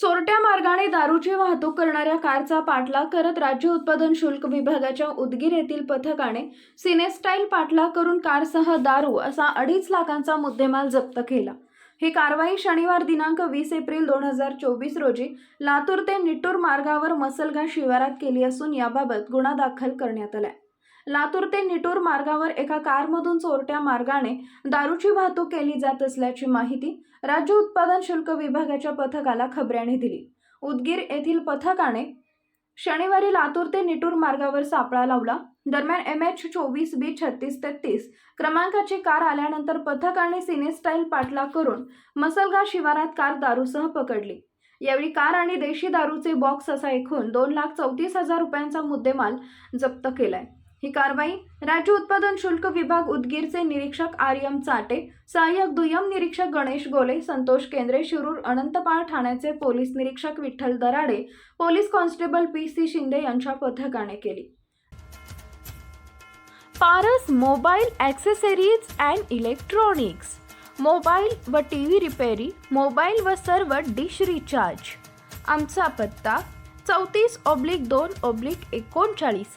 चोरट्या मार्गाने दारूची वाहतूक करणाऱ्या कारचा पाठलाग करत राज्य उत्पादन शुल्क विभागाच्या उदगीर येथील पथकाने सिनेस्टाईल पाठलाग करून कारसह दारू असा अडीच लाखांचा मुद्देमाल जप्त केला. ही कारवाई शनिवार दिनांक वीस एप्रिल दोन हजार चोवीस रोजी लातूर ते निटूर मार्गावर मसलगा शिवारात केली असून याबाबत गुन्हा दाखल करण्यात आलाय. लातूर ते निटूर मार्गावर एका कारमधून चोरट्या मार्गाने दारूची वाहतूक केली जात असल्याची माहिती राज्य उत्पादन शुल्क विभागाच्या पथकाला खबऱ्याने दिली. उदगीर येथील पथकाने शनिवारी लातूर ते निटूर मार्गावर सापळा लावला. दरम्यान एम एच चोवीस बी छत्तीस तेहतीस क्रमांकाची कार आल्यानंतर पथकाने सिनेस्टाईल पाठलाग करून मसलगा शिवारात कार दारूसह पकडली. यावेळी कार आणि देशी दारूचे बॉक्स असा एकूण दोन लाख चौतीस हजार रुपयांचा मुद्देमाल जप्त केलाय. ही कारवाई राज्य उत्पादन शुल्क विभाग उदगीरचे निरीक्षक आर एम चाटे सहाय्यक दुय्यम निरीक्षक गणेश गोले संतोष केंद्रे शिरूर अनंतपाळ ठाण्याचे पोलीस निरीक्षक Vitthal Darade police constable P C Shinde यांच्या पथकाने केली. Paras mobile accessories and electronics mobile व टी व्ही रिपेरी मोबाईल व सर्व डिश रिचार्ज. आमचा पत्ता चौतीस ऑब्लिक दोन ऑब्लिक एकोणचाळीस.